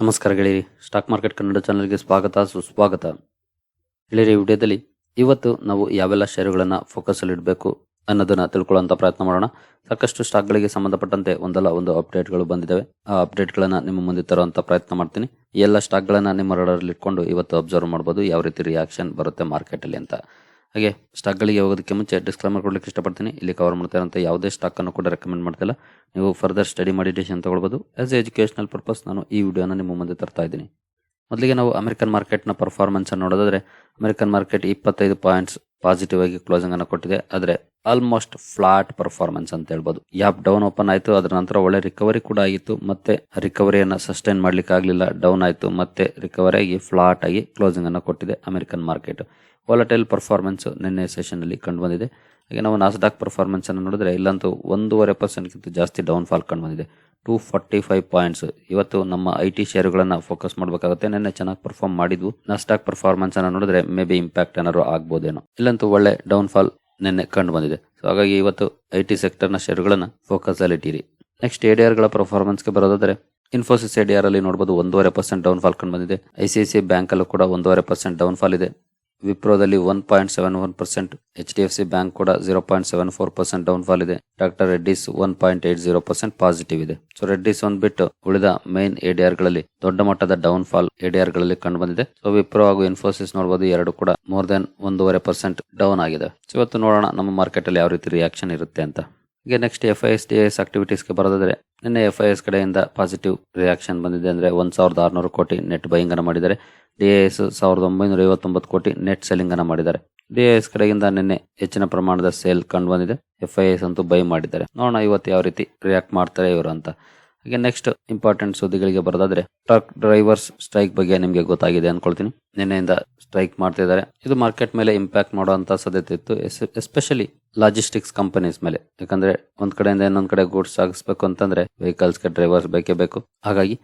ನಮಸ್ಕಾರ ಗೆಳೆಯರಿ. Stock market Kannada ಚಾನಲ್ಗೆ ಸ್ವಾಗತ, ಸುಸ್ವಾಗತ. ಗೆಳೆಯರಿ ವಿಡಿಯೋದಲ್ಲಿ ಇವತ್ತು ನಾವು ಯಾವೆಲ್ಲ ಷೇರುಗಳನ್ನು ಫೋಕಸಲ್ಲಿ ಇಡಬೇಕು ಅನ್ನೋದನ್ನು ತಿಳ್ಕೊಳ್ಳೋಂಥ ಪ್ರಯತ್ನ ಮಾಡೋಣ. ಸಾಕಷ್ಟು ಸ್ಟಾಕ್ಗಳಿಗೆ ಸಂಬಂಧಪಟ್ಟಂತೆ ಒಂದಲ್ಲ ಒಂದು ಅಪ್ಡೇಟ್ಗಳು ಬಂದಿದ್ದಾವೆ. ಆ ಅಪ್ಡೇಟ್ಗಳನ್ನು ನಿಮ್ಮ ಮುಂದೆ ತರುವಂಥ ಪ್ರಯತ್ನ ಮಾಡ್ತೀನಿ. ಎಲ್ಲ ಸ್ಟಾಕ್ಗಳನ್ನು ನಿಮ್ಮ ರಡರಲ್ಲಿ ಇಟ್ಕೊಂಡು ಇವತ್ತು ಅಬ್ಸರ್ವ್ ಮಾಡ್ಬೋದು, ಯಾವ ರೀತಿ ರಿಯಾಕ್ಷನ್ ಬರುತ್ತೆ ಮಾರ್ಕೆಟಲ್ಲಿ ಅಂತ. ಹಾಗೆ ಸ್ಟಾಕ್ಗಳಿಗೆ ಹೋಗೋದಕ್ಕೆ ಮುಂಚೆ ಡಿಸ್ಕ್ಲೈಮರ್ ಕೊಡ್ಲಿಕ್ಕೆ ಇಷ್ಟಪಡ್ತೀನಿ. ಇಲ್ಲಿ ಕವರ್ ಮಾಡ್ತಾ ಇರೋಂಥ ಯಾವುದೇ ಸ್ಟಾಕನ್ನು ಕೂಡ ರೆಕಮೆಂಡ್ ಮಾಡ್ತಿಲ್ಲ. ನೀವು ಫರ್ದರ್ ಸ್ಟಡಿ ಮಾಡಿ ಡಿಸಿಷನ್ ತಗೊಳ್ಬೋದು. ಆಸ್ ಎ ಎಜುಕೇಷನಲ್ ಪರ್ಪಸ್ ನಾನು ಈ ವಿಡಿಯೋನ ನಿಮ್ಮ ಮುಂದೆ ತರ್ತಾ ಇದ್ದೀನಿ. ಮೊದಲಿಗೆ ನಾವು ಅಮೆರಿಕನ್ ಮಾರ್ಕೆಟ್ನ ಪರ್ಫಾರ್ಮೆನ್ಸನ್ನು ನೋಡೋದಾದರೆ ಅಮೆರಿಕನ್ ಮಾರ್ಕೆಟ್ ಇಪ್ಪತ್ತೈದು ಪಾಯಿಂಟ್ಸ್ ಪಾಸಿಟಿವ್ ಆಗಿ ಕ್ಲೋಸಿಂಗ್ ಅನ್ನು ಕೊಟ್ಟಿದೆ. ಆದರೆ ಆಲ್ಮೋಸ್ಟ್ ಫ್ಲಾಟ್ ಪರ್ಫಾರ್ಮೆನ್ಸ್ ಅಂತ ಹೇಳ್ಬೋದು. ಯಾಪ್ ಡೌನ್ ಓಪನ್ ಆಯಿತು. ಅದರ ನಂತರ ಒಳ್ಳೆ ರಿಕವರಿ ಕೂಡ ಆಗಿತ್ತು. ಮತ್ತೆ ರಿಕವರಿಯನ್ನು ಸಸ್ಟೈನ್ ಮಾಡ್ಲಿಕ್ಕೆ ಆಗಲಿಲ್ಲ. ಡೌನ್ ಆಯಿತು. ಮತ್ತೆ ರಿಕವರಿ ಆಗಿ ಫ್ಲಾಟ್ ಆಗಿ ಕ್ಲೋಸಿಂಗ್ ಅನ್ನು ಕೊಟ್ಟಿದೆ ಅಮೆರಿಕನ್ ಮಾರ್ಕೆಟ್ ವಾಲಟೈಲ್ ಪರ್ಫಾರ್ಮೆನ್ಸ್ ನಿನ್ನೆ ಸೆಷನಲ್ಲಿ ಕಂಡುಬಂದಿದೆ. ಕಂಡು ಬಂದಿದೆ ಹಾಗೆ ನಾವು ನಾಸ್ಡಾಕ್ ಪರ್ಫಾರ್ಮೆನ್ಸ್ ಅನ್ನು ನೋಡಿದ್ರೆ ಇಲ್ಲಂತೂ ಒಂದೂವರೆ ಪರ್ಸೆಂಟ್ಗಿಂತ ಜಾಸ್ತಿ ಡೌನ್ ಫಾಲ್ ಕಂಡು ಬಂದಿದೆ ಟೂ ಫಾರ್ಟಿ ಫೈವ್ ಪಾಯಿಂಟ್ಸ್ ಇವತ್ತು ನಮ್ಮ ಐ ಟಿ ಶೇರುಗಳನ್ನು ಫೋಕಸ್ ಮಾಡಬೇಕಾಗುತ್ತೆ. ನಿನ್ನೆ ಚೆನ್ನಾಗಿ ಪರ್ಫಾರ್ಮ್ ಮಾಡಿದ್ವು. ನಾಸ್ಟಾಕ್ ಪರ್ಫಾರ್ಮೆನ್ಸ್ ಅನ್ನು ನೋಡಿದ್ರೆ ಮೇ ಬಿ ಇಂಪ್ಯಾಕ್ಟ್ ಏನಾದ್ರು ಆಗ್ಬೋದೇನೋ. ಇಲ್ಲಂತೂ ಒಳ್ಳೆ ಡೌನ್ ಫಾಲ್ ನಿನ್ನೆ ಕಂಡು ಬಂದಿದೆ ಸೊ ಹಾಗಾಗಿ ಇವತ್ತು ಐ ಟಿ ಸೆಕ್ಟರ್ನ ಶೇರುಗಳನ್ನು ಫೋಕಸ್ ಅಲ್ಲಿ ಇಟ್ಟಿರಿ. ನೆಕ್ಸ್ಟ್ ಎಡಿಆರ್ಗಳ ಪರ್ಫಾರ್ಮೆನ್ಸ್ಗೆ ಬರೋದಾದ್ರೆ ಇನ್ಫೋಸಿಸ್ ಎಡಿಆರ್ ಅಲ್ಲಿ ನೋಡಬಹುದು ಒಂದೂವರೆ ಪರ್ಸೆಂಟ್ ಡೌನ್ ಫಾಲ್ ಕಂಡು ಬಂದಿದೆ I C I C bank ಅಲ್ಲೂ ಕೂಡ ಒಂದೂವರೆ ಪರ್ಸೆಂಟ್ ಡೌನ್ ಫಾಲ್ ಇದೆ. ವಿಪ್ರೋದಲ್ಲಿ one point seven one percent H D F C bank ಕೂಡ zero point seven four percent down fall ಇದೆ. Doctor Reddy's one point eight zero percent positive ಇದೆ. So Reddy's ಒಂದ್ ಬಿಟ್ಟು ಉಳಿದ ಮೈನ್ ಎಡಿಆರ್ಗಳಲ್ಲಿ ದೊಡ್ಡ ಮಟ್ಟದ ಡೌನ್ ಫಾಲ್ ಎಡಿಆರ್ಗಳಲ್ಲಿ ಕಂಡು ಬಂದಿದೆ. ಸೊ ವಿಪ್ರೋ ಹಾಗೂ ಇನ್ಫೋಸಿಸ್ ನೋಡಬಹುದು ಎರಡು ಕೂಡ ಮೋರ್ ದೆನ್ ಒಂದೂವರೆ ಪರ್ಸೆಂಟ್ ಡೌನ್ ಆಗಿದೆ. ಸೊ ಇವತ್ತು ನೋಡೋಣ ನಮ್ಮ ಮಾರ್ಕೆಟ್ ಅಲ್ಲಿ ಯಾವ ರೀತಿ ರಿಯಾಕ್ಷನ್ ಇರುತ್ತೆ ಅಂತ. ಈಗ next F I S D S ಆಕ್ಟಿವಿಟೀಸ್ಗೆ ಬರೋದಾದರೆ, ನಿನ್ನೆ ಎಫ್ ಐ ಎಸ್ ಕಡೆಯಿಂದ ಪಾಸಿಟಿವ್ ರಿಯಾಕ್ಷನ್ ಬಂದಿದೆ ಅಂದ್ರೆ ಒಂದು ಸಾವಿರದ ಆರುನೂರು ಕೋಟಿ ನೆಟ್ ಬೈಯಿಂಗ್ ಅನ್ನು ಮಾಡಿದ್ದಾರೆ. ಡಿ ಎಸ್ ಸಾವಿರದ ಒಂಬೈನೂರ ಐವತ್ತೊಂಬತ್ತು ಕೋಟಿ ನೆಟ್ ಸೆಲ್ಲಿಂಗ್ ಅನ್ನು ಮಾಡಿದ್ದಾರೆ. ಡಿ ಎಸ್ ಕಡೆಯಿಂದ ನಿನ್ನೆ ಹೆಚ್ಚಿನ ಪ್ರಮಾಣದ ಸೇಲ್ ಕಂಡು ಬಂದಿದೆ. ಎಫ್ ಐ ಎಸ್ ಅಂತೂ ಬೈ ಮಾಡಿದ್ದಾರೆ. ನೋಡೋಣ ಇವತ್ತು ಯಾವ ರೀತಿ ರಿಯಾಕ್ಟ್ ಮಾಡ್ತಾರೆ ಇವರು ಅಂತ. ಹಾಗೆ ನೆಕ್ಸ್ಟ್ ಇಂಪಾರ್ಟೆಂಟ್ ಸುದ್ದಿಗಳಿಗೆ ಬರೋದಾದ್ರೆ ಟ್ರಕ್ ಡ್ರೈವರ್ಸ್ ಸ್ಟ್ರೈಕ್ ಬಗ್ಗೆ ನಿಮಗೆ ಗೊತ್ತಾಗಿದೆ ಅನ್ಕೊಳ್ತೀನಿ. ನಿನ್ನೆಯಿಂದ ಸ್ಟ್ರೈಕ್ ಮಾಡ್ತಾ ಇದ್ದಾರೆ. ಇದು ಮಾರ್ಕೆಟ್ ಮೇಲೆ ಇಂಪ್ಯಾಕ್ಟ್ ಮಾಡುವಂತ ಸಾಧ್ಯತೆ ಇತ್ತು ಎಸ್ಪೆಷಲಿ ಲಾಜಿಸ್ಟಿಕ್ಸ್ ಕಂಪನೀಸ್ ಮೇಲೆ. ಯಾಕಂದ್ರೆ ಒಂದ್ ಕಡೆಯಿಂದ ಇನ್ನೊಂದ್ ಕಡೆ ಗೂಡ್ಸ್ ಸಾಗಿಸ್ಬೇಕು ಅಂತಂದ್ರೆ ವೆಹಿಕಲ್ಸ್ಗೆ ಡ್ರೈವರ್ಸ್ ಬೇಕೇ ಬೇಕು. ಹಾಗಾಗಿ,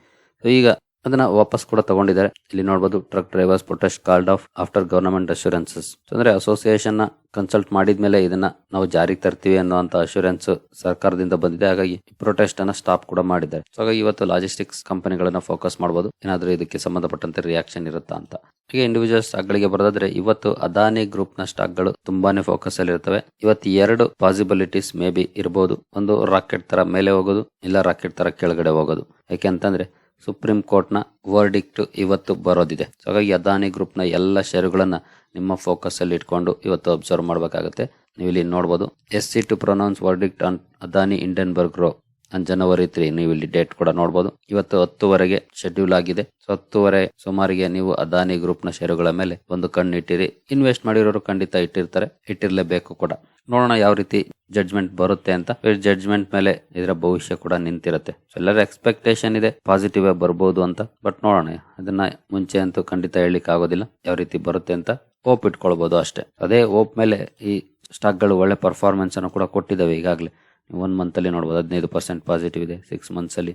ಈಗ ಅದನ್ನ ವಾಪಸ್ ಕೂಡ ತಗೊಂಡಿದ್ದಾರೆ. ಇಲ್ಲಿ ನೋಡಬಹುದು truck drivers protest called off after government assurances ಅಂದ್ರೆ ಅಸೋಸಿಯೇಷನ್ನ ಕನ್ಸಲ್ಟ್ ಮಾಡಿದ್ಮೇಲೆ ಇದನ್ನ ನಾವು ಜಾರಿಗೆ ತರ್ತೀವಿ ಅನ್ನುವಂತ ಅಶ್ಯೂರೆನ್ಸ್ ಸರ್ಕಾರದಿಂದ ಬಂದಿದೆ. ಹಾಗಾಗಿ ಪ್ರೊಟೆಸ್ಟ್ ಅನ್ನ ಸ್ಟಾಪ್ ಕೂಡ ಮಾಡಿದ್ದಾರೆ. ಸೊ ಹಾಗಾಗಿ ಇವತ್ತು ಲಾಜಿಸ್ಟಿಕ್ಸ್ ಕಂಪನಿಗಳನ್ನ ಫೋಕಸ್ ಮಾಡಬಹುದು ಏನಾದ್ರೂ ಇದಕ್ಕೆ ಸಂಬಂಧಪಟ್ಟಂತೆ ರಿಯಾಕ್ಷನ್ ಇರುತ್ತಾ ಅಂತ. ಹೀಗೆ ಇಂಡಿವಿಜುವಲ್ ಸ್ಟಾಕ್ ಗಳಿಗೆ ಬರೋದಾದ್ರೆ ಇವತ್ತು ಅದಾನಿ ಗ್ರೂಪ್ನ ಸ್ಟಾಕ್ಗಳು ತುಂಬಾನೇ ಫೋಕಸ್ ಅಲ್ಲಿ ಇರ್ತವೆ. ಇವತ್ತು ಎರಡು ಪಾಸಿಬಿಲಿಟೀಸ್ ಮೇ ಬಿ ಇರಬಹುದು ಒಂದು ರಾಕೆಟ್ ತರ ಮೇಲೆ ಹೋಗೋದು, ಇಲ್ಲ ರಾಕೆಟ್ ತರ ಕೆಳಗಡೆ ಹೋಗೋದು. ಯಾಕೆಂತಂದ್ರೆ ಸುಪ್ರೀಂ ಕೋರ್ಟ್ನ ವರ್ಡಿಕ್ಟ್ ಇವತ್ತು ಬರೋದಿದೆ. ಸೊ ಹಾಗಾಗಿ ಅದಾನಿ ಗ್ರೂಪ್ನ ಎಲ್ಲ ಶೇರುಗಳನ್ನು ನಿಮ್ಮ ಫೋಕಸಲ್ಲಿ ಇಟ್ಕೊಂಡು ಇವತ್ತು ಅಬ್ಸರ್ವ್ ಮಾಡಬೇಕಾಗುತ್ತೆ. ನೀವು ಇಲ್ಲಿ ನೋಡಬಹುದು S C to pronounce verdict on Adani Hindenburg row on January three ನೀವು ಇಲ್ಲಿ ಡೇಟ್ ಕೂಡ ನೋಡ್ಬೋದು. ಇವತ್ತು ಹತ್ತುವರೆಗೆ ಶೆಡ್ಯೂಲ್ ಆಗಿದೆ. ಸೊ ಹತ್ತುವರೆ ಸುಮಾರಿಗೆ ನೀವು ಅದಾನಿ ಗ್ರೂಪ್ನ ಶೇರುಗಳ ಮೇಲೆ ಒಂದು ಕಣ್ಣು ಇಟ್ಟಿರಿ. ಇನ್ವೆಸ್ಟ್ ಮಾಡಿರೋರು ಖಂಡಿತ ಇಟ್ಟಿರ್ತಾರೆ. ಇಟ್ಟಿರಲೇಬೇಕು ಕೂಡ. ನೋಡೋಣ ಯಾವ ರೀತಿ ಜಡ್ಜ್ಮೆಂಟ್ ಬರುತ್ತೆ ಅಂತ. ಜಡ್ಜ್ಮೆಂಟ್ ಮೇಲೆ ಇದರ ಭವಿಷ್ಯ ಕೂಡ ನಿಂತಿರುತ್ತೆ. ಎಲ್ಲರ ಎಕ್ಸ್ಪೆಕ್ಟೇಷನ್ ಇದೆ ಪಾಸಿಟಿವ್ ಬರ್ಬೋದು ಅಂತ. ಬಟ್ ನೋಡೋಣ, ಅದನ್ನ ಮುಂಚೆ ಅಂತೂ ಖಂಡಿತ ಹೇಳಲಿಕ್ಕೆ ಆಗೋದಿಲ್ಲ. ಯಾವ ರೀತಿ ಬರುತ್ತೆ ಅಂತ ಹೋಪ್ ಇಟ್ಕೊಳ್ಬಹುದು ಅಷ್ಟೇ. ಅದೇ ಹೋಪ್ ಮೇಲೆ ಈ ಸ್ಟಾಕ್ಗಳು ಒಳ್ಳೆ ಪರ್ಫಾರ್ಮೆನ್ಸ್ ಅನ್ನು ಕೂಡ ಕೊಟ್ಟಿದ್ದಾವೆ ಈಗಾಗಲೇ. ಒನ್ ಮಂತ್ ಅಲ್ಲಿ ನೋಡಬಹುದು ಹದಿನೈದು ಪರ್ಸೆಂಟ್ ಪಾಸಿಟಿವ್ ಇದೆ ಸಿಕ್ಸ್ ಮಂತ್ಸ್ ಅಲ್ಲಿ.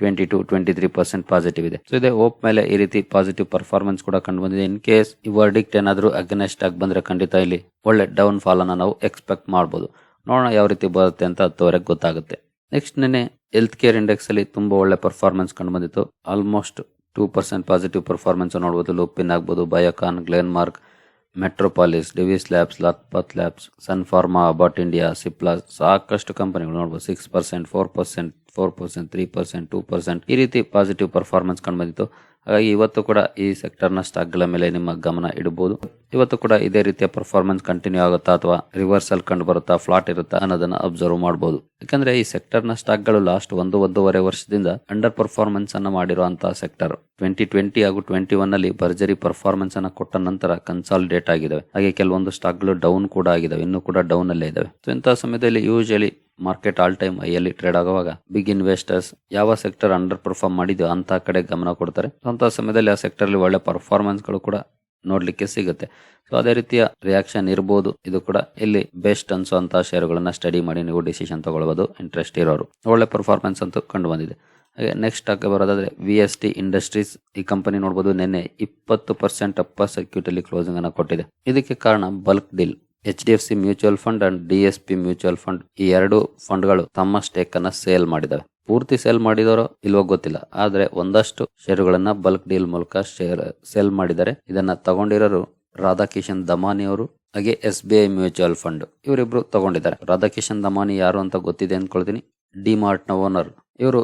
Twenty two twenty three percent positive ಇದೆ. ಸೊ ಇದೆ ಓಪ್ ಮೇಲೆ ಈ ರೀತಿ ಪಾಸಿಟಿವ್ ಪರ್ಫಾರ್ಮೆನ್ಸ್ ಕೂಡ ಕಂಡು ಬಂದಿದೆ. ಇನ್ ಕೇಸ್ ಈ ವರ್ಡಿಕ್ಟ್ ಏನಾದರೂ ಅಗನೆಸ್ಟ್ ಆಗಿ ಬಂದ್ರೆ ಖಂಡಿತ ಇಲ್ಲಿ ಒಳ್ಳೆ ಡೌನ್ ಫಾಲ್ ಅನ್ನ ನಾವು ಎಕ್ಸ್ಪೆಕ್ಟ್ ಮಾಡಬಹುದು ನೋಡೋಣ ಯಾವ ರೀತಿ ಬರುತ್ತೆ ಅಂತ ಹತ್ತುವರೆಗೆ ಗೊತ್ತಾಗುತ್ತೆ. ನೆಕ್ಸ್ಟ್ ನೆನೆ ಹೆಲ್ತ್ ಕೇರ್ ಇಂಡೆಕ್ಸ್ ಅಲ್ಲಿ ತುಂಬಾ ಒಳ್ಳೆ ಪರ್ಫಾರ್ಮೆನ್ಸ್ ಕಂಡು ಬಂದಿತ್ತು. Almost two percent positive performance ನೋಡಬಹುದು ಲೂಪಿನ್ ಆಗ್ಬೋದು Biocon Glenmark Metropolis Divi's labs ಲಕ್ಪತ್ labs Sun Pharma Abbott India Cipla ಸಾಕಷ್ಟು ಕಂಪನಿಗಳು ನೋಡಬಹುದು six percent four percent four percent three percent two percent ಈ ರೀತಿ ಪಾಸಿಟಿವ್ ಪರ್ಫಾರ್ಮೆನ್ಸ್ ಕಂಡು ಬಂದಿತ್ತು. ಹಾಗಾಗಿ ಇವತ್ತು ಕೂಡ ಈ ಸೆಕ್ಟರ್ನ ಸ್ಟಾಕ್ಗಳ ಮೇಲೆ ನಿಮ್ಮ ಗಮನ ಇಡಬಹುದು. ಇವತ್ತು ಕೂಡ ಇದೇ ರೀತಿಯ ಪರ್ಫಾರ್ಮೆನ್ಸ್ ಕಂಟಿನ್ಯೂ ಆಗುತ್ತಾ ಅಥವಾ ರಿವರ್ಸಲ್ ಕಂಡು ಬರುತ್ತಾ ಫ್ಲಾಟ್ ಇರುತ್ತಾ ಅನ್ನೋದನ್ನ ಅಬ್ಸರ್ವ್ ಮಾಡಬಹುದು ಯಾಕಂದ್ರೆ ಈ ಸೆಕ್ಟರ್ನ ಸ್ಟಾಕ್ಗಳು ಲಾಸ್ಟ್ ಒಂದು, ಒಂದೂವರೆ ವರ್ಷದಿಂದ ಅಂಡರ್ ಪರ್ಫಾರ್ಮೆನ್ಸ್ ಅನ್ನ ಮಾಡಿರುವಂತಹ ಸೆಕ್ಟರ್ ಟ್ವೆಂಟಿ ಟ್ವೆಂಟಿ ಹಾಗೂ ಟ್ವೆಂಟಿ ಒನ್ ಅಲ್ಲಿ ಭರ್ಜರಿ ಪರ್ಫಾರ್ಮೆನ್ಸ್ ಅನ್ನ ಕೊಟ್ಟ ನಂತರ ಕನ್ಸಾಲಿಡೇಟ್ ಆಗಿದಾವೆ ಹಾಗೆ ಕೆಲವೊಂದು ಸ್ಟಾಕ್ಗಳು ಡೌನ್ ಕೂಡ ಆಗಿದಾವೆ ಇನ್ನೂ ಕೂಡ ಡೌನ್ ಅಲ್ಲೇ ಇದಾವೆ ಇಂತಹ ಸಮಯದಲ್ಲಿ ಯೂಶಲಿ ಮಾರ್ಕೆಟ್ ಆಲ್ ಟೈಮ್ ಐಯಲ್ಲಿ ಟ್ರೇಡ್ ಆಗುವಾಗ ಬಿಗ್ ಇನ್ವೆಸ್ಟರ್ಸ್ ಯಾವ ಸೆಕ್ಟರ್ ಅಂಡರ್ ಪರ್ಫಾರ್ಮ್ ಮಾಡಿದೋ ಅಂತ ಕಡೆ ಗಮನ ಕೊಡ್ತಾರೆ. ಅಂತ ಸಮಯದಲ್ಲಿ ಆ ಸೆಕ್ಟರ್ ಅಲ್ಲಿ ಒಳ್ಳೆ ಪರ್ಫಾರ್ಮೆನ್ಸ್ಗಳು ಕೂಡ ನೋಡ್ಲಿಕ್ಕೆ ಸಿಗುತ್ತೆ. ಸೊ ಅದೇ ರೀತಿಯ ರಿಯಾಕ್ಷನ್ ಇರಬಹುದು ಇದು ಕೂಡ ಇಲ್ಲಿ ಬೆಸ್ಟ್ ಅನ್ಸುವಂತಹ ಶೇರ್ಗಳನ್ನ ಸ್ಟಡಿ ಮಾಡಿ ನೀವು ಡಿಸಿಷನ್ ತಗೊಳ್ಬಹುದು ಇಂಟ್ರೆಸ್ಟ್ ಇರೋರು. ಒಳ್ಳೆ ಪರ್ಫಾರ್ಮೆನ್ಸ್ ಅಂತೂ ಕಂಡು ಬಂದಿದೆ. ಹಾಗೆ ನೆಕ್ಸ್ಟ್ ಹಾಕಿ ಬರೋದಾದ್ರೆ ವಿ ಎಸ್ ಟಿ ಇಂಡಸ್ಟ್ರೀಸ್ ಈ ಕಂಪನಿ ನೋಡಬಹುದು ನಿನ್ನೆ ಇಪ್ಪತ್ತು ಪರ್ಸೆಂಟ್ ಅಪ್ಪ ಸರ್ಕ್ಯೂಟ್ ಅಲ್ಲಿ ಕ್ಲೋಸಿಂಗ್ ಅನ್ನ ಕೊಟ್ಟಿದೆ. ಇದಕ್ಕೆ ಕಾರಣ bulk deal H D F C mutual fund and D S P mutual fund ಈ ಎರಡು ಫಂಡ್ಗಳು ತಮ್ಮ ಸ್ಟೇಕ್ ಅನ್ನ ಸೇಲ್ ಮಾಡಿದವೆ. ಪೂರ್ತಿ ಸೇಲ್ ಮಾಡಿದರೋ ಇಲ್ವೋ ಗೊತ್ತಿಲ್ಲ. ಆದ್ರೆ ಒಂದಷ್ಟು ಷೇರುಗಳನ್ನ ಬಲ್ಕ್ ಡೀಲ್ ಮೂಲಕ ಶೇರ್, ಸೇಲ್ ಮಾಡಿದ್ದಾರೆ ಇದನ್ನ ತಗೊಂಡಿರೋರು ರಾಧಾಕಿಶನ್ ದಮಾನಿ ಅವರು, ಹಾಗೆ S B I mutual fund. ಇವರಿಬ್ರು ತಗೊಂಡಿದ್ದಾರೆ. ರಾಧಾಕಿಶನ್ ದಮಾನಿ ಯಾರು ಅಂತ ಗೊತ್ತಿದೆ ಅನ್ಕೊಳ್ತೀನಿ ಡಿಮಾರ್ಟ್ನ ಓನರ್. ಇವರು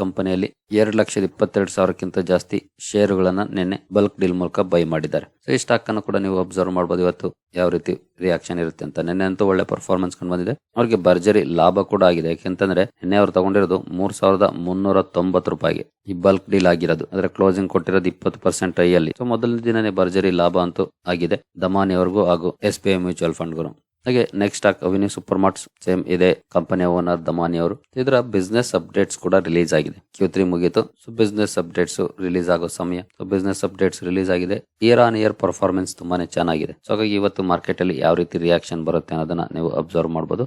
ಕಂಪನಿಯಲ್ಲಿ ಎರಡು ಲಕ್ಷದ ಇಪ್ಪತ್ತೆರಡು ಸಾವಿರಕ್ಕಿಂತ ಜಾಸ್ತಿ ಷೇರುಗಳನ್ನ ನಿನ್ನೆ ಬಲ್ಕ್ ಡೀಲ್ ಮೂಲಕ ಬೈ ಮಾಡಿದ್ದಾರೆ. ಸೊ ಈ ಸ್ಟಾಕ್ ಅನ್ನು ಕೂಡ ನೀವು ಅಬ್ಸರ್ವ್ ಮಾಡಬಹುದು ಇವತ್ತು ಯಾವ ರೀತಿ ರಿಯಾಕ್ಷನ್ ಇರುತ್ತೆ ಅಂತ. ನಿನ್ನೆ ಅಂತೂ ಒಳ್ಳೆ ಪರ್ಫಾರ್ಮೆನ್ಸ್ ಕಂಡು ಬಂದಿದೆ. ಅವ್ರಿಗೆ ಭರ್ಜರಿ ಲಾಭ ಕೂಡ ಆಗಿದೆ. ಯಾಕೆಂತಂದ್ರೆ ನಿನ್ನೆ ಅವ್ರು ತಗೊಂಡಿರೋದು ಮೂರ್ ಸಾವಿರದ ಮುನ್ನೂರ ತೊಂಬತ್ತು ರೂಪಾಯಿಗೆ. ಈ ಬಲ್ಕ್ ಡೀಲ್ ಆಗಿರೋದು. ಅಂದ್ರೆ ಕ್ಲೋಸಿಂಗ್ ಕೊಟ್ಟಿರೋದು ಇಪ್ಪತ್ತು ಪರ್ಸೆಂಟ್ ಐಯಲ್ಲಿ ಸೊ ಮೊದಲನೇ ದಿನನೇ ಭರ್ಜರಿ ಲಾಭ ಅಂತೂ ಆಗಿದೆ. ದಮಾನಿ ಅವ್ರಿಗೂ ಹಾಗೂ ಎಸ್ ಬಿ ಐ ಮ್ಯೂಚುವಲ್ ಫಂಡ್ಗಳು ಹಾಗೆ next stock Avenue super mart same ಇದೆ. ಕಂಪನಿಯ ಓನರ್ ದಮಾನಿ ಅವರು. ಇದರ ಬಿಸ್ನೆಸ್ ಅಪ್ಡೇಟ್ಸ್ ಕೂಡ ರಿಲೀಸ್ ಆಗಿದೆ. ಕ್ಯೂ ತ್ರೀ ಮುಗೀತು. ಸೊ ಬಿಸ್ನೆಸ್ ಅಪ್ಡೇಟ್ಸ್ ರಿಲೀಸ್ ಆಗೋ ಸಮಯ. ಸೊ ಬಿಸ್ನೆಸ್ ಅಪ್ಡೇಟ್ಸ್ ರಿಲೀಸ್ ಆಗಿದೆ. ಇಯರ್ ಆನ್ ಇಯರ್ ಪರ್ಫಾರ್ಮೆನ್ಸ್ ತುಂಬಾನೇ ಚೆನ್ನಾಗಿದೆ. ಸೊ ಹಾಗಾಗಿ ಇವತ್ತು ಮಾರ್ಕೆಟ್ ಅಲ್ಲಿ ಯಾವ ರೀತಿ ರಿಯಾಕ್ಷನ್ ಬರುತ್ತೆ ಅನ್ನೋದನ್ನ ನೀವು ಅಬ್ಸರ್ವ್ ಮಾಡಬಹುದು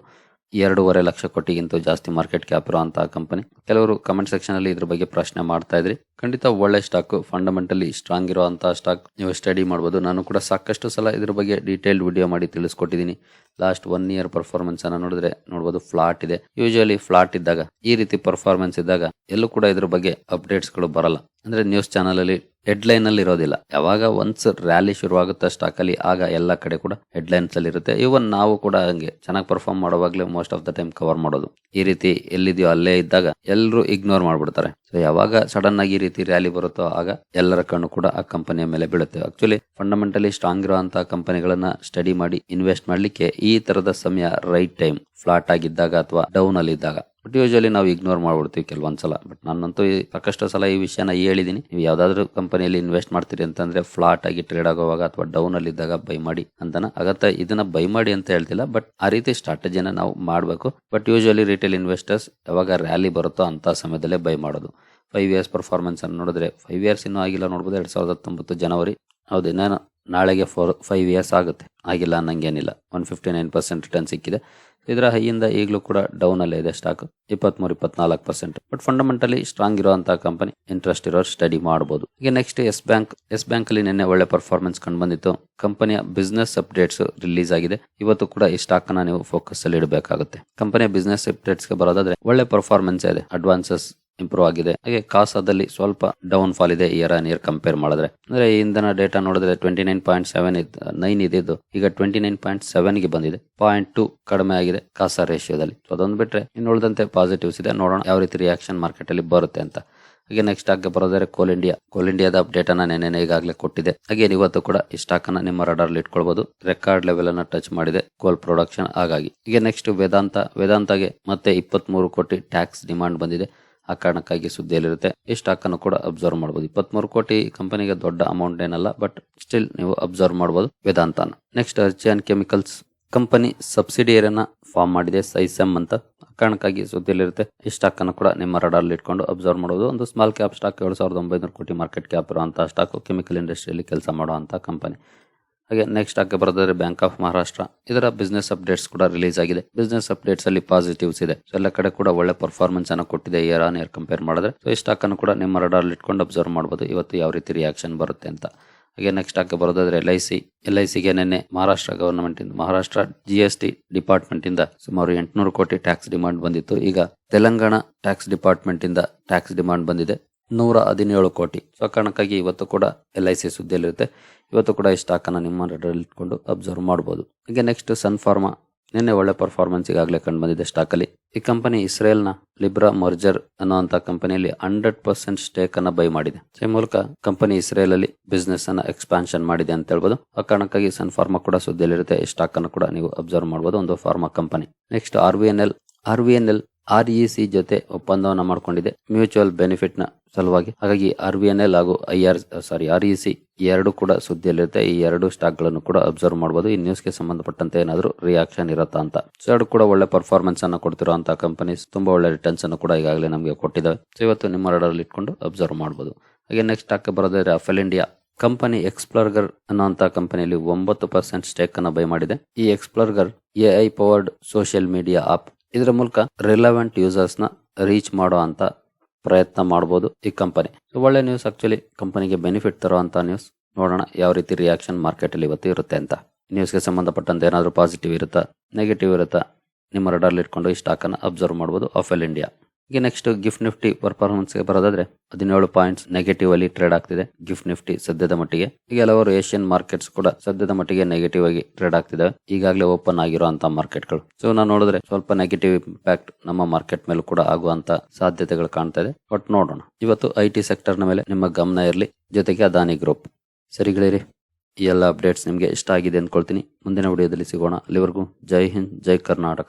ಎರಡೂವರೆ ಲಕ್ಷ ಕೋಟಿಗಿಂತ ಜಾಸ್ತಿ ಮಾರ್ಕೆಟ್ ಕ್ಯಾಪ್ ಇರುವಂತಹ ಕಂಪನಿ ಕೆಲವರು ಕಮೆಂಟ್ ಸೆಕ್ಷನ್ ಅಲ್ಲಿ ಇದ್ರ ಬಗ್ಗೆ ಪ್ರಶ್ನೆ ಮಾಡ್ತಾ ಇದ್ರಿ. ಖಂಡಿತ ಒಳ್ಳೆ ಸ್ಟಾಕ್ ಫಂಡಮೆಂಟಲಿ ಸ್ಟ್ರಾಂಗ್ ಇರುವಂತಹ ಸ್ಟಾಕ್ ನೀವು ಸ್ಟಡಿ ಮಾಡಬಹುದು ನಾನು ಕೂಡ ಸಾಕಷ್ಟು ಸಲ ಇದ್ರ ಬಗ್ಗೆ ಡೀಟೇಲ್ಡ್ ವಿಡಿಯೋ ಮಾಡಿ ತಿಳಿಸ್ಕೊಟ್ಟಿದ್ದೀನಿ. ಲಾಸ್ಟ್ ಒನ್ ಇಯರ್ ಪರ್ಫಾರ್ಮೆನ್ಸ್ ಅನ್ನ ನೋಡಿದ್ರೆ ನೋಡಬಹುದು ಫ್ಲಾಟ್ ಇದೆ. ಯೂಶಲಿ ಫ್ಲಾಟ್ ಇದ್ದಾಗ, ಈ ರೀತಿ ಪರ್ಫಾರ್ಮೆನ್ಸ್ ಇದ್ದಾಗ ಎಲ್ಲೂ ಕೂಡ ಇದ್ರ ಬಗ್ಗೆ ಅಪ್ಡೇಟ್ಸ್ಗಳು ಬರಲ್ಲ. ಅಂದ್ರೆ ನ್ಯೂಸ್ ಚಾನಲಲ್ಲಿ ಅಲ್ಲಿ ಹೆಡ್ಲೈನ್ ಅಲ್ಲಿ ಇರೋದಿಲ್ಲ. ಯಾವಾಗ ಒನ್ಸ್ ರ್ಯಾಲಿ ಶುರುವಾಗುತ್ತೆ ಸ್ಟಾಕ್ ಅಲ್ಲಿ ಆಗ ಎಲ್ಲ ಕಡೆ ಕೂಡ ಹೆಡ್ಲೈನ್ಸಲ್ಲಿ ಇರುತ್ತೆ. ಇವನ್ ನಾವು ಕೂಡ ಹಂಗೆ ಚೆನ್ನಾಗಿ perform ಮಾಡುವಾಗಲೇ most of the time cover ಮಾಡೋದು. ಈ ರೀತಿ ಎಲ್ಲಿದೆಯೋ ಅಲ್ಲೇ ಇದ್ದಾಗ ಎಲ್ಲರೂ ಇಗ್ನೋರ್ ಮಾಡ್ಬಿಡ್ತಾರೆ. ಸೊ ಯಾವಾಗ ಸಡನ್ ಆಗಿ ರೀತಿ ರ್ಯಾಲಿ ಬರುತ್ತೋ ಆಗ ಎಲ್ಲರ ಕಣ್ಣು ಕೂಡ ಆ ಕಂಪನಿಯ ಮೇಲೆ ಬೀಳುತ್ತೆ. ಆಕ್ಚುಲಿ ಫಂಡಮೆಂಟಲಿ ಸ್ಟ್ರಾಂಗ್ ಇರುವಂತಹ ಕಂಪನಿಗಳನ್ನ ಸ್ಟಡಿ ಮಾಡಿ ಇನ್ವೆಸ್ಟ್ ಮಾಡಲಿಕ್ಕೆ ಈ ತರದ ಸಮಯ ರೈಟ್ ಟೈಮ್ ಫ್ಲಾಟ್ ಆಗಿದ್ದಾಗ ಅಥವಾ ಡೌನ್ ಅಲ್ಲಿ ಇದ್ದಾಗ. ಬಟ್ ಯೂಶಲಿ ನಾವು ಇಗ್ನೋರ್ ಮಾಡ್ಬಿಡ್ತೀವಿ ಕೆಲವೊಂದ್ಸಲ. ಬಟ್ ನಾನಂತೂ ಸಾಕಷ್ಟು ಸಲ ಈ ವಿಷಯನ ಹೇಳಿದೀನಿ. ನೀವು ಯಾವ್ದಾದ್ರು ಕಂಪನಿಯಲ್ಲಿ ಇನ್ವೆಸ್ಟ್ ಮಾಡ್ತೀರಿ ಅಂತಂದ್ರೆ ಫ್ಲಾಟ್ ಆಗಿ ಟ್ರೇಡ್ ಆಗುವಾಗ ಅಥವಾ ಡೌನ್ ಅಲ್ಲಿ ಇದ್ದಾಗ ಬೈ ಮಾಡಿ ಅಂತಾನ. ಅಗತ್ಯ ಇದನ್ನ ಬೈ ಮಾಡಿ ಅಂತ ಹೇಳ್ತಿಲ್ಲ. ಬಟ್ ಆ ರೀತಿ ಸ್ಟ್ರಾಟಜಿನ ನಾವು ಮಾಡಬೇಕು. ಬಟ್ ಯೂಶಲಿ ರಿಟೇಲ್ ಇನ್ವೆಸ್ಟರ್ಸ್ ಯಾವಾಗ ರ್ಯಾಲಿ ಬರುತ್ತೋ ಅಂತ ಸಮಯದಲ್ಲೇ ಬೈ ಮಾಡೋದು. ಫೈವ್ ಇಯರ್ಸ್ ಪರ್ಫಾರ್ಮೆನ್ಸ್ ಅನ್ನು ನೋಡಿದ್ರೆ ಫೈವ್ ಇಯರ್ಸ್ ಇನ್ನೂ ಆಗಿಲ್ಲ ನೋಡ್ಬೋದು, ಎರಡು ಸಾವಿರದ ಹತ್ತೊಂಬತ್ತು ಜನವರಿ. ಹೌದು ಇನ್ನೇನು ನಾಳೆಗೆ ಫೋರ್ ಫೈವ್ ಇಯರ್ಸ್ ಆಗುತ್ತೆ. ಆಗಿಲ್ಲ ಅನ್ನಂಗೇನಿಲ್ಲ. One fifty nine percent return ಸಿಕ್ಕಿದೆ. ಇದರ ಹೈಯಿಂದ ಈಗಲೂ ಕೂಡ ಡೌನ್ ಅಲ್ಲೇ ಇದೆ ಸ್ಟಾಕ್ ಇಪ್ಪತ್ಮೂರು, ಇಪ್ಪತ್ನಾಲ್ಕು ಪರ್ಸೆಂಟ್ ಬಟ್ ಫಂಡಮೆಂಟಲಿ ಸ್ಟ್ರಾಂಗ್ ಇರುವಂತಹ ಕಂಪನಿ ಇಂಟ್ರೆಸ್ಟ್ ಇರೋರು ಸ್ಟಡಿ ಮಾಡಬಹುದು ಈಗ next Yes Bank Yes Bank ಅಲ್ಲಿ ನಿನ್ನೆ ಒಳ್ಳೆ ಪರ್ಫಾರ್ಮೆನ್ಸ್ ಕಂಡು ಬಂದಿತ್ತು. ಕಂಪನಿಯ ಬಿಸ್ನೆಸ್ ಅಪ್ಡೇಟ್ಸ್ ರಿಲೀಸ್ ಆಗಿದೆ. ಇವತ್ತು ಕೂಡ ಈ ಸ್ಟಾಕ್ ಅನ್ನ ನೀವು ಫೋಕಸ್ ಅಲ್ಲಿ ಇಡಬೇಕಾಗುತ್ತೆ. ಕಂಪನಿಯ ಬಿಸ್ನೆಸ್ ಅಪ್ಡೇಟ್ಸ್ಗೆ ಬರೋದಾದ್ರೆ ಒಳ್ಳೆ ಪರ್ಫಾರ್ಮೆನ್ಸ್ ಇದೆ. ಅಡ್ವಾನ್ಸಸ್ ಇಂಪ್ರೂವ್ ಆಗಿದೆ. ಹಾಗೆ ಕಾಸಾದಲ್ಲಿ ಸ್ವಲ್ಪ ಡೌನ್ ಫಾಲ್ ಇದೆ ಇಯರ್ ಆನ್ ಇಯರ್ ಕಂಪೇರ್ ಮಾಡಿದ್ರೆ. ಅಂದ್ರೆ ಇಂಧನ ಡೇಟಾ ನೋಡಿದ್ರೆ twenty nine point seven nine ಈಗ ಟ್ವೆಂಟಿ ನೈನ್ ಪಾಯಿಂಟ್ ಸೆವೆನ್ಗೆ ಬಂದಿದೆ. ಪಾಯಿಂಟ್ ಟು ಕಡಿಮೆ ಆಗಿದೆ ಕಾಸಾ ರೇಷಿಯೋದಲ್ಲಿ ಅದೊಂದು ಬಿಟ್ರೆ ಇನ್ನು ಉಳಿದಂತೆ ಪಾಸಿಟಿವ್ಸ್ ಇದೆ. ನೋಡೋಣ ಯಾವ ರೀತಿ ರಿಯಾಕ್ಷನ್ ಮಾರ್ಕೆಟ್ ಅಲ್ಲಿ ಬರುತ್ತೆ ಅಂತ. ಹಾಗೆ ನೆಕ್ಸ್ಟ್ ಆಗಿ ಬರೋದಾದ್ರೆ ಕೋಲ್ ಇಂಡಿಯಾ ಕೋಲ್ ಇಂಡಿಯಾದ ಅಪ್ಡೇಟ್ ಅನ್ನ ನೆನೆ ಈಗಾಗಲೇ ಕೊಟ್ಟಿದೆ. ಹಾಗೆ ಇವತ್ತು ಕೂಡ ಈ ಸ್ಟಾಕ್ ಅನ್ನ ನಿಮ್ಮ ರಡಾರ್ ಇಟ್ಕೊಳ್ಬಹುದು ರೆಕಾರ್ಡ್ ಲೆವೆಲ್ ಅನ್ನ ಟಚ್ ಮಾಡಿದೆ. ಕೋಲ್ ಪ್ರೊಡಕ್ಷನ್ ಹಾಗಾಗಿ ಈಗ ನೆಕ್ಸ್ಟ್ ವೇದಾಂತ, ವೇದಾಂತಗೆ ಮತ್ತೆ ಇಪ್ಪತ್ತ್ ಮೂರು ಕೋಟಿ ಟ್ಯಾಕ್ಸ್ ಡಿಮಾಂಡ್ ಬಂದಿದೆ. ಆ ಕಾರಣಕ್ಕಾಗಿ ಸುದ್ದಿಯಲ್ಲಿರುತ್ತೆ. ಈ ಸ್ಟಾಕ್ ಅನ್ನು ಕೂಡ ಅಬ್ಸರ್ವ್ ಮಾಡಬಹುದು ಇಪ್ಪತ್ಮೂರು ಕೋಟಿ ಕಂಪನಿಗೆ ದೊಡ್ಡ ಅಮೌಂಟ್ ಏನಲ್ಲ ಬಟ್ ಸ್ಟಿಲ್ ನೀವು ಅಬ್ಸರ್ವ್ ಮಾಡಬಹುದು ವೇದಾಂತನ. ನೆಕ್ಸ್ಟ್ ಅರ್ಜಿಯನ್ ಕೆಮಿಕಲ್ಸ್ ಕಂಪನಿ ಸಬ್ಸಿಡಿಯರನ್ನ ಫಾರ್ಮ್ ಮಾಡಿದೆ ಸೈಸೆಮ್ ಅಂತ. ಕಾರಣಕ್ಕಾಗಿ ಸುದ್ದಿಯಲ್ಲಿರುತ್ತೆ. ಈ ಸ್ಟಾಕ್ ಅನ್ನು ಕೂಡ ನಿಮ್ಮ ರಡಾರ್ ಇಟ್ಕೊಂಡು ಅಬ್ಸರ್ವ್ ಮಾಡೋದು ಒಂದು ಸ್ಮಾಲ್ ಕ್ಯಾಪ್ ಸ್ಟಾಕ್ ಏಳು ಸಾವಿರದ ಒಂಬೈನೂರು ಕೋಟಿ ಮಾರ್ಕೆಟ್ ಕ್ಯಾಪ್ ಇರುವಂತಹ ಸ್ಟಾಕ್ ಕೆಮಿಕಲ್ ಇಂಡಸ್ಟ್ರಿಯಲ್ಲಿ ಕೆಲಸ ಮಾಡುವಂತಹ ಕಂಪನಿ ಹಾಗೆ ನೆಕ್ಸ್ಟ್ ಹಾಕಿ ಬರೋದಾದ್ರೆ ಬ್ಯಾಂಕ್ ಆಫ್ ಮಹಾರಾಷ್ಟ್ರ ಇದರ ಬಿಸ್ನೆಸ್ ಅಪ್ಡೇಟ್ಸ್ ಕೂಡ ರಿಲೀಸ್ ಆಗಿದೆ. ಬಿಸ್ನೆಸ್ ಅಪ್ಡೇಟ್ಸ್ ಅಲ್ಲಿ ಪಾಸಿಟಿವ್ಸ್ ಇದೆ. ಸೊ ಎಲ್ಲ ಕಡೆ ಕೂಡ ಒಳ್ಳೆ ಪರ್ಫಾರ್ಮೆನ್ಸ್ ಅನ್ನು ಕೊಟ್ಟಿದೆ ಇಯರ್ ಆನ್ ಇಯರ್ ಕಂಪೇರ್ ಮಾಡಿದ್ರೆ. ಸೊ ಈ ಸ್ಟಾಕ್ ಅನ್ನು ಕೂಡ ನಿಮ್ಮ ರಡಾರ್ ಇಟ್ಕೊಂಡು ಅಬ್ಸರ್ವ್ ಮಾಡಬಹುದು ಇವತ್ತು ಯಾವ ರೀತಿ ರಿಯಾಕ್ಷನ್ ಬರುತ್ತೆ ಅಂತ. ಹಾಗೆ ನೆಕ್ಸ್ಟ್ ಹಾಕಿ ಬರೋದಾದ್ರೆ L I C L I ಸಿಗೆ ನಿನ್ನೆ ಮಹಾರಾಷ್ಟ್ರ ಗವರ್ನಮೆಂಟ್ ಇಂದ Maharashtra G S T department ಇಂದ ಸುಮಾರು ಎಂಟುನೂರು ಕೋಟಿ ಟ್ಯಾಕ್ಸ್ ಡಿಮಾಂಡ್ ಬಂದಿತ್ತು. ಈಗ ತೆಲಂಗಾಣ ಟ್ಯಾಕ್ಸ್ ಡಿಪಾರ್ಟ್ಮೆಂಟ್ ಇಂದ ಟ್ಯಾಕ್ಸ್ ಡಿಮಾಂಡ್ ಬಂದಿದೆ. ನೂರ ಹದಿನೇಳು ಕೋಟಿ. ಸೊ ಆ ಕಾರಣಕ್ಕಾಗಿ ಇವತ್ತು ಕೂಡ ಎಲ್ ಐ ಸಿ ಸುದ್ದಿಯಲ್ಲಿರುತ್ತೆ. ಇವತ್ತು ಕೂಡ ಈ ಸ್ಟಾಕನ್ನು ನಿಮ್ಮ ರೆಡರಲ್ಲಿ ಇಟ್ಕೊಂಡು ಅಬ್ಸರ್ವ್ ಮಾಡ್ಬೋದು. ಹಾಗೆ ನೆಕ್ಸ್ಟ್ ಸನ್ ಫಾರ್ಮಾ ನಿನ್ನೆ ಒಳ್ಳೆ ಪರ್ಫಾರ್ಮೆನ್ಸ್ ಈಗಾಗಲೇ ಕಂಡು ಬಂದಿದೆ ಸ್ಟಾಕಲ್ಲಿ ಈ ಕಂಪನಿ ಇಸ್ರೇಲ್ನ ಲಿಬ್ರಾ ಮರ್ಜರ್ ಅನ್ನುವಂಥ ಕಂಪನಿಯಲ್ಲಿ ಹಂಡ್ರೆಡ್ ಪರ್ಸೆಂಟ್ ಸ್ಟೇಕ್ ಅನ್ನ ಬೈ ಮಾಡಿದೆ. ಈ ಮೂಲಕ ಕಂಪನಿ ಇಸ್ರೇಲ್ ಅಲ್ಲಿ ಬಿಸ್ನೆಸ್ ಅನ್ನ ಎಕ್ಸ್ಪಾನ್ಷನ್ ಮಾಡಿದೆ ಅಂತ ಹೇಳ್ಬೋದು. ಆ ಕಾರಣಕ್ಕಾಗಿ ಸನ್ ಫಾರ್ಮಾ ಕೂಡ ಸುದ್ದಿಯಲ್ಲಿರುತ್ತೆ. ಈ ಸ್ಟಾಕ್ ಅನ್ನು ಕೂಡ ನೀವು ಅಬ್ಸರ್ವ್ ಮಾಡಬಹುದು ಒಂದು pharma company next R V N L R V N L R E C ಜೊತೆ ಒಪ್ಪಂದವನ್ನು ಮಾಡಿಕೊಂಡಿದೆ. ಮ್ಯೂಚುವಲ್ ಬೆನಿಫಿಟ್ನ ಸಲುವಾಗಿ. ಹಾಗಾಗಿ ಆರ್ ವಿ ಎನ್ ಎಲ್ ಹಾಗೂ I R, sorry, R E C ಎರಡು ಕೂಡ ಸುದ್ದಿಯಲ್ಲಿರುತ್ತೆ. ಈ ಎರಡು ಸ್ಟಾಕ್ಗಳನ್ನು ಕೂಡ ಅಬ್ಸರ್ವ್ ಮಾಡಬಹುದು ಈ ನ್ಯೂಸ್ಗೆ ಸಂಬಂಧಪಟ್ಟಂತೆ ಏನಾದರೂ ರಿಯಾಕ್ಷನ್ ಇರುತ್ತಾ ಅಂತ. ಸೊ, ಎರಡು ಕೂಡ ಒಳ್ಳೆ ಪರ್ಫಾರ್ಮೆನ್ಸ್ ಅನ್ನ ಕೊಡ್ತಿರುವಂತಹ ಕಂಪನೀಸ್. ತುಂಬಾ ಒಳ್ಳೆ ರಿಟರ್ನ್ಸ್ ಅನ್ನು ಕೂಡ ಈಗಾಗಲೇ ನಮಗೆ ಕೊಟ್ಟಿದ್ದಾವೆ. ಸೊ, ಇವತ್ತು ನಿಮ್ಮ ರಡರಲ್ಲಿ ಇಟ್ಕೊಂಡು ಅಬ್ಸರ್ವ್ ಮಾಡಬಹುದು ಹಾಗೆ ನೆಕ್ಸ್ಟ್ ಸ್ಟಾಕ್ ಬರೋದಾದ್ರೆ ಅಫೆಲ್ ಇಂಡಿಯಾ. ಕಂಪನಿ ಎಕ್ಸ್ಪ್ಲರ್ಗರ್ ಅನ್ನುವಂತ ಕಂಪನಿಯಲ್ಲಿ ಒಂಬತ್ತು ಪರ್ಸೆಂಟ್ ಸ್ಟೇಕ್ ಅನ್ನು ಬೈ ಮಾಡಿದೆ. ಈ ಎಕ್ಸ್ಪ್ಲರ್ಗರ್ A I powered social media app ಇದರ ಮೂಲಕ ರಿಲೆವೆಂಟ್ ಯೂಸರ್ಸ್ನ ರೀಚ್ ಮಾಡೋ ಅಂತ ಪ್ರಯತ್ನ ಮಾಡಬಹುದು ಈ ಕಂಪನಿ ಒಳ್ಳೆ ನ್ಯೂಸ್ ಆಕ್ಚುಲಿ ಕಂಪನಿಗೆ ಬೆನಿಫಿಟ್ ತರುವಂತ ನ್ಯೂಸ್ ನೋಡೋಣ ಯಾವ ರೀತಿ ರಿಯಾಕ್ಷನ್ ಮಾರ್ಕೆಟ್ ಅಲ್ಲಿ ಇವತ್ತು ಇರುತ್ತೆ ಅಂತ. ನ್ಯೂಸ್ಗೆ ಸಂಬಂಧಪಟ್ಟಂತೆ ಏನಾದರೂ ಪಾಸಿಟಿವ್ ಇರುತ್ತಾ ನೆಗೆಟಿವ್ ಇರುತ್ತಾ, ನಿಮ್ಮ ರಡಾರ್ಲಿ ಇಟ್ಕೊಂಡು ಈ ಸ್ಟಾಕ್ ಅನ್ನ ಅಬ್ಸರ್ವ್ ಮಾಡಬಹುದು ಆಫ್ ಎಲ್ ಇಂಡಿಯಾ ಈಗ ನೆಕ್ಸ್ಟ್ ಗಿಫ್ಟ್ ನಿಫ್ಟಿ ಪರ್ಫಾರ್ಮೆನ್ಸ್ಗೆ ಬರೋದಾದ್ರೆ ಹದಿನೇಳು ಪಾಯಿಂಟ್ಸ್ ನೆಗೆಟಿವ್ ಅಲ್ಲಿ ಟ್ರೇಡ್ ಆಗ್ತಿದೆ. ಗಿಫ್ಟ್ ನಿಫ್ಟಿ ಸದ್ಯದ ಮಟ್ಟಿಗೆ. ಈಗ ಹಲವಾರು ಏಷ್ಯನ್ ಮಾರ್ಕೆಟ್ಸ್ ಕೂಡ ಸದ್ಯದ ಮಟ್ಟಿಗೆ ನೆಗೆಟಿವ್ ಆಗಿ ಟ್ರೇಡ್ ಆಗ್ತಿದೆ ಈಗಾಗಲೇ ಓಪನ್ ಆಗಿರುವಂತಹ ಮಾರ್ಕೆಟ್ಗಳು ಸೊ ನಾವು ನೋಡಿದ್ರೆ ಸ್ವಲ್ಪ ನೆಗೆಟಿವ್ ಇಂಪ್ಯಾಕ್ಟ್ ನಮ್ಮ ಮಾರ್ಕೆಟ್ ಮೇಲೂ ಕೂಡ ಆಗುವಂತ ಸಾಧ್ಯತೆಗಳು ಕಾಣ್ತಾ ಇದೆ. ಬಟ್ ನೋಡೋಣ. ಇವತ್ತು ಐ ಟಿ ಸೆಕ್ಟರ್ನ ಮೇಲೆ ನಿಮ್ಮ ಗಮನ ಇರಲಿ. ಜೊತೆಗೆ ಅದಾನಿ ಗ್ರೂಪ್ ಸರಿಗಳಿರಿ ಈ ಎಲ್ಲ ಅಪ್ಡೇಟ್ಸ್ ನಿಮಗೆ ಇಷ್ಟ ಆಗಿದೆ ಅಂದ್ಕೊಳ್ತೀನಿ. ಮುಂದಿನ ವಿಡಿಯೋದಲ್ಲಿ ಸಿಗೋಣ. ಅಲ್ಲಿವರೆಗೂ ಜೈ ಹಿಂದ್, ಜೈ ಕರ್ನಾಟಕ.